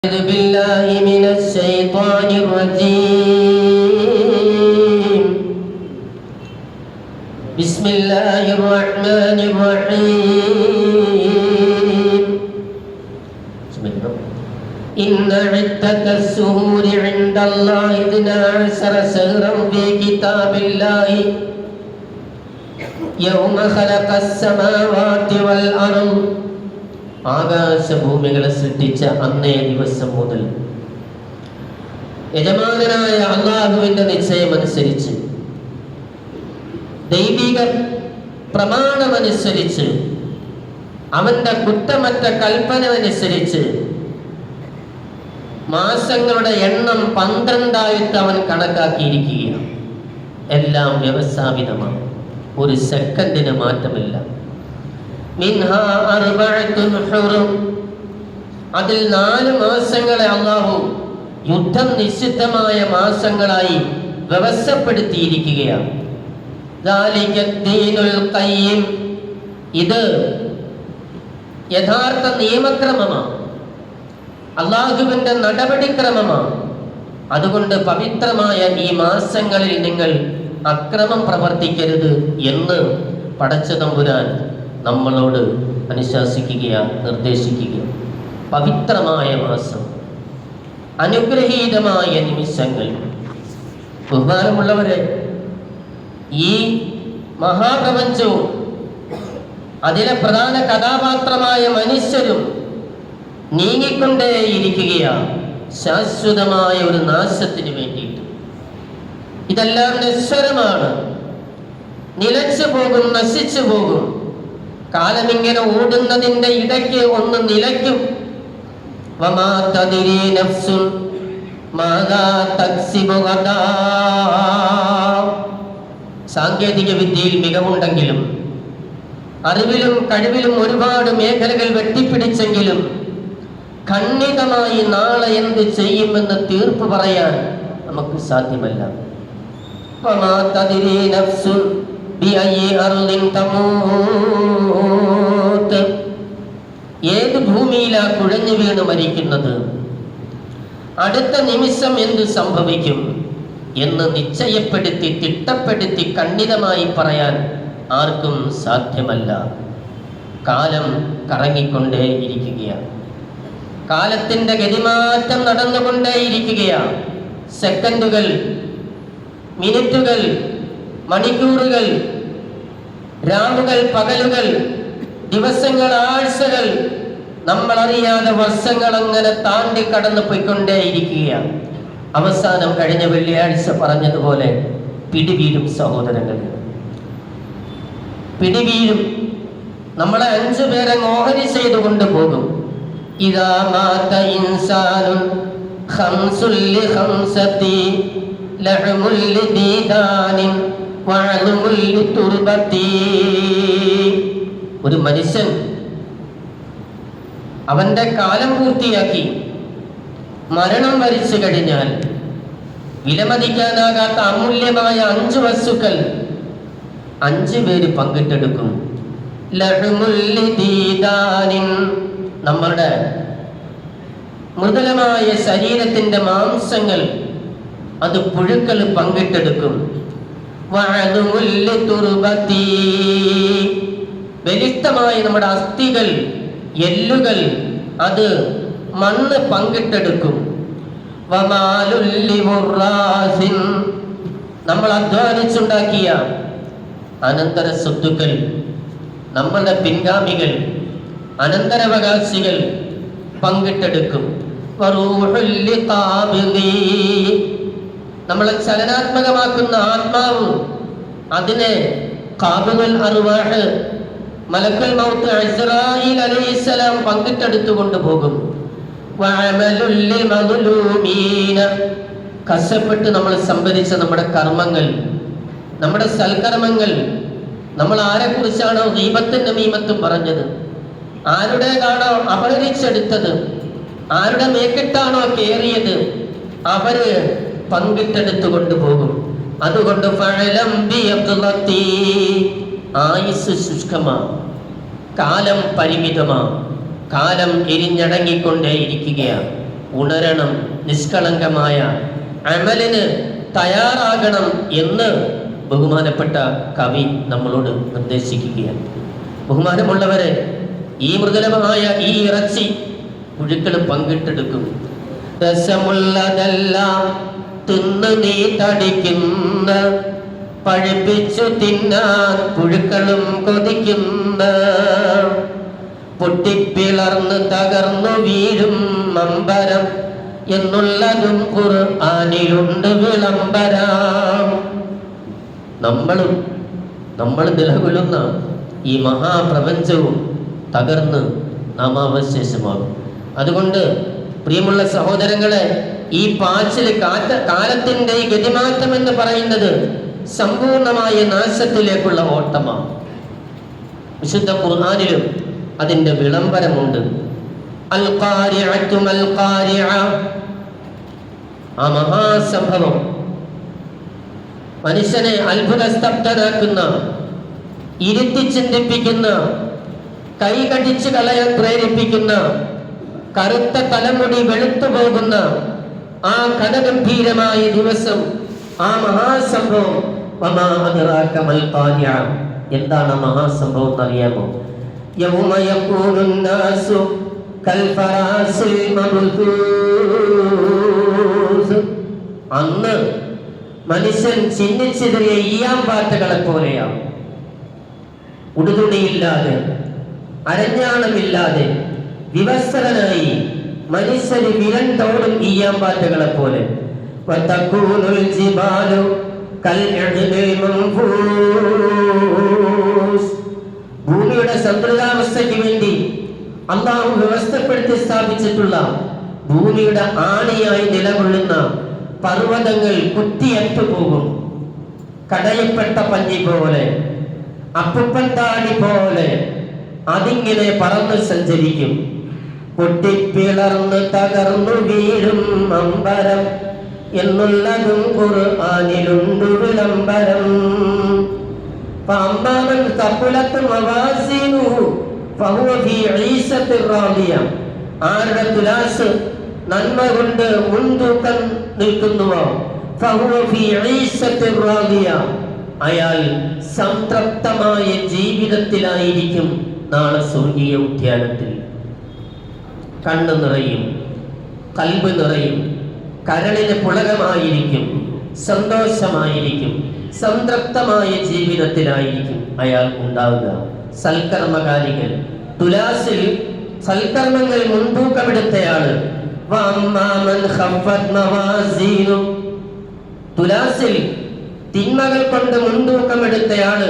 أعوذ بالله من الشيطان الرجيم. بسم الله الرحمن الرحيم. إن عدة السهور عند الله اثنا عشر شهرا في كتاب الله. يوم خلق السماوات والأرض. ആകാശഭൂമികളെ സൃഷ്ടിച്ച അന്നേ ദിവസം മുതൽ. യജമാനായ അള്ളാഹുവിന്റെ നിശ്ചയമനുസരിച്ച് ദൈവിക പ്രമാണമനുസരിച്ച് അവന്റെ കുറ്റമറ്റ കൽപ്പന അനുസരിച്ച് മാസങ്ങളുടെ എണ്ണം പന്ത്രണ്ടായിട്ട് അവൻ കണക്കാക്കിയിരിക്കുകയാണ്. എല്ലാം വ്യവസ്ഥാപിതമാണ് ഒരു സെക്കൻഡിന് മാറ്റമില്ല. മിൻഹ അതിൽ നാല് മാസങ്ങളെ അള്ളാഹു യുദ്ധം നിശ്ചിതമായ മാസങ്ങളായി വ്യവസ്ഥപ്പെടുത്തിയിരിക്കുകയാണ്. ഇത് യഥാർത്ഥ നിയമക്രമമാണ്. അള്ളാഹുവിന്റെ നടപടിക്രമമാണ്. അതുകൊണ്ട് പവിത്രമായ ഈ മാസങ്ങളിൽ നിങ്ങൾ അക്രമം പ്രവർത്തിക്കരുത് എന്ന് പടച്ചതമ്പുരാൻ നമ്മളോട് അനുശാസിക്കുക നിർദ്ദേശിക്കുക പവിത്രമായ മാസം അനുഗ്രഹീതമായ നിമിഷങ്ങൾ. ബഹുമാനമുള്ളവരെ ഈ മഹാപ്രപഞ്ചവും അതിലെ പ്രധാന കഥാപാത്രമായ മനുഷ്യരും നീങ്ങിക്കൊണ്ടേയിരിക്കുകയാണ് ശാശ്വതമായ ഒരു നാശത്തിന് വേണ്ടിയിട്ട്. ഇതെല്ലാം നശ്വരമാണ് നിലച്ചു പോകും നശിച്ചു പോകും. കാലമിങ്ങനെ ഓടുന്നതിന്റെ ഇടയ്ക്ക് ഒന്ന് നിലയ്ക്കും. സാങ്കേതിക വിദ്യയിൽ മികവുണ്ടെങ്കിലും അറിവിലും കഴിവിലും ഒരുപാട് മേഖലകൾ വെട്ടിപ്പിടിച്ചെങ്കിലും ഖണ്ഡിതമായി നാളെ എന്ത് ചെയ്യുമെന്ന് തീർപ്പ് പറയാൻ നമുക്ക് സാധ്യമല്ല ബിഅയ്യി അർളിൻ തമൂത്ത്. ഏത് ഭൂമിയിലാ കുഴഞ്ഞു വീണ് മരിക്കുന്നത്? അടുത്ത നിമിഷം എന്ത് സംഭവിക്കും എന്ന് നിശ്ചയപ്പെടുത്തി തിട്ടപ്പെടുത്തി ഖണ്ഡിതമായി പറയാൻ ആർക്കും സാധ്യമല്ല. കാലം കറങ്ങിക്കൊണ്ടേയിരിക്കുകയാണ് കാലത്തിന്റെ ഗതിമാറ്റം നടന്നുകൊണ്ടേയിരിക്കുകയാണ് സെക്കൻഡുകൾ മിനിറ്റുകൾ മണിക്കൂറുകൾ രാവുകൾ പകലുകൾ ദിവസങ്ങൾ ആഴ്ചകൾ നമ്മൾ അറിയാതെ വർഷങ്ങൾ അങ്ങനെ താണ്ടി കടന്നു പോയിക്കൊണ്ടേയിരിക്കുകയാണ്. അവസാനം കഴിഞ്ഞ വെള്ളിയാഴ്ച പറഞ്ഞതുപോലെ പിടിവീരും സഹോദരങ്ങൾ. പിടിവീരും നമ്മളെ അഞ്ചു പേരെ ഓഹരി ചെയ്തു കൊണ്ടുപോകും ഇതാ മാത ഇൻസാനും ഹംസുല്ലി ഹംസത്തി ലഹമുല്ലി ലിതുർബതി ഒരു മനുഷ്യൻ അവന്റെ കാലം പൂർത്തിയാക്കി മരണം വരിച്ചു കഴിഞ്ഞാൽ വിലമതിക്കാനാകാത്ത അമൂല്യമായ അഞ്ച് വസ്തുക്കൾ അഞ്ചു പേര് പങ്കിട്ടെടുക്കും. നമ്മളുടെ മൃദുലമായ ശരീരത്തിന്റെ മാംസങ്ങൾ അത് പുഴുക്കൾ പങ്കിട്ടെടുക്കും. ബലിഷ്ഠമായ നമ്മുടെ അസ്ഥികൾ എല്ലുകൾ അത് മണ്ണ് പങ്കിട്ടെടുക്കും. നമ്മൾ അധ്വാനിച്ചുണ്ടാക്കിയ അനന്തര സ്വത്തുക്കൾ നമ്മളുടെ പിൻഗാമികൾ അനന്തരവകാശികൾ പങ്കിട്ടെടുക്കും. ലിഖാബിദി. ചലനാത്മകമാക്കുന്ന ആത്മാവ് അതിനെ കാബുൽ അറുവാഹ് മലക്കൽ മൗത്ത് അസ്രായിൽ അലൈഹിസ്സലാം പങ്കിട്ടെടുത്തു കൊണ്ടുപോകും. കഷ്ടപ്പെട്ട് നമ്മൾ സംഭരിച്ച നമ്മുടെ കർമ്മങ്ങൾ നമ്മുടെ സൽക്കർമ്മങ്ങൾ നമ്മൾ ആരെ കുറിച്ചാണോ ദീപത്തിന്റെ നമീമത്തും പറഞ്ഞത് ആരുടേതാണോ അപഹരിച്ചെടുത്തത് ആരുടെ മേക്കിട്ടാണോ കേറിയത് അവർ പങ്കിട്ടെടുത്തു കൊണ്ടുപോകും അതുകൊണ്ട്. ആയുസ് ശുഷ്കമാ. കാലം പരിമിതമാ. കാലം എരിഞ്ഞടങ്ങിക്കൊണ്ടേയിരിക്കുകയാണ് ഉണരണം നിഷ്കളങ്കമായ അമലിന് തയ്യാറാകണം എന്ന് ബഹുമാനപ്പെട്ട കവി നമ്മളോട് നിർദ്ദേശിക്കുകയാണ്. ബഹുമാനമുള്ളവരെ ഈ മൃദുലമായ ഈ ഇറച്ചി പുഴുക്കൾ പങ്കിട്ടെടുക്കും. രസമുള്ളതെല്ലാം തിന്നു നീ തടിക്കുന്ന പഴുപ്പിച്ചു തിന്നാൻ പുഴുക്കളും കൊതിക്കുന്ന. പൊട്ടിപ്പിളർന്ന് തകർന്നു വീഴും മമ്പരം എന്നുള്ളതും ഖുർആനിലുണ്ട് വിളംബരം. നമ്മളും നമ്മൾ നിലകൊള്ളുന്ന ഈ മഹാപ്രപഞ്ചവും തകർന്ന് നാമാവശേഷമാകും അതുകൊണ്ട് പ്രിയമുള്ള സഹോദരങ്ങളെ ഈ പാച്ചിൽ കാറ്റ കാലത്തിന്റെ ഗതിമാറ്റം എന്ന് പറയുന്നത് സമ്പൂർണമായ നാശത്തിലേക്കുള്ള ഓട്ടമാണ്. വിശുദ്ധ ഖുർആാനിലും അതിന്റെ വിളംബരമുണ്ട്. ആ മഹാസംഭവം മനുഷ്യനെ അത്ഭുത സ്തബ്ധനാക്കുന്ന ഇരുത്തി ചിന്തിപ്പിക്കുന്ന കൈ കടിച്ചു കളയാൻ പ്രേരിപ്പിക്കുന്ന കറുത്ത തലമുടി വെളുത്തു പോകുന്ന ആ കനഗംഭീരമായ ദിവസം ആ മഹാസംഭവം. എന്താണ് മഹാസംഭവം എന്നറിയാമോ? യൗമ യകൂനു നാസു കൽഫറാസിൽ മബ്തൂസ് അന്ന് മനുഷ്യൻ ചിഹ്നിച്ചിതറിയ ഈയാമ്പാറ്റകളെ പോലെയാണ്. ഉടുതുണിയില്ലാതെ അരഞ്ഞാണമില്ലാതെ വിവസ്ത്രനായി മനുഷ്യന് വിരണ്ടോടും ഈയാമ്പാറ്റകളെ പോലെ. ഭൂമിയുടെ സന്തുലിതാവസ്ഥയ്ക്ക് വേണ്ടി അള്ളാഹു വ്യവസ്ഥപ്പെടുത്തി സ്ഥാപിച്ചിട്ടുള്ള ഭൂമിയുടെ ആണിയായി നിലകൊള്ളുന്ന പർവതങ്ങൾ കുത്തിയറ്റു പോകും. കടയപ്പെട്ട പഞ്ഞി പോലെ അപ്പുപ്പൻ താടി പോലെ അതിങ്ങനെ പറന്ന് സഞ്ചരിക്കും. പൊട്ടിപ്പിളർന്ന് തകർന്നു വീഴും അമ്പരം എന്നുള്ളതും ഖുർആനിലുണ്ട് വിളംബരം فأما من ثقلت موازينه فهو في عيشة راضية ആരുടെ തുലാസ് നന്മ കൊണ്ട് മുൻതൂക്കം നിൽക്കുന്നുവോ فهو في عيشة راضية അയാൾ സംതൃപ്തമായ ജീവിതത്തിലായിരിക്കും നാളെ സ്വർഗീയ ഉദ്യാനത്തിൽ കണ്ണു നിറയും കൽബ് നിറയും കരളിന് പുളകമായിരിക്കും സന്തോഷമായിരിക്കും സംതൃപ്തമായ ജീവിതത്തിനായിരിക്കും അയാൾ ഉണ്ടാവുക. സൽക്കർമ്മകാരികൾ തുലാസിൽ സൽക്കർമ്മങ്ങൾ മുൻതൂക്കമെടുത്തയാൾ. തുലാസിൽ തിന്മകൾ കൊണ്ട് മുൻതൂക്കമെടുത്തയാൾ.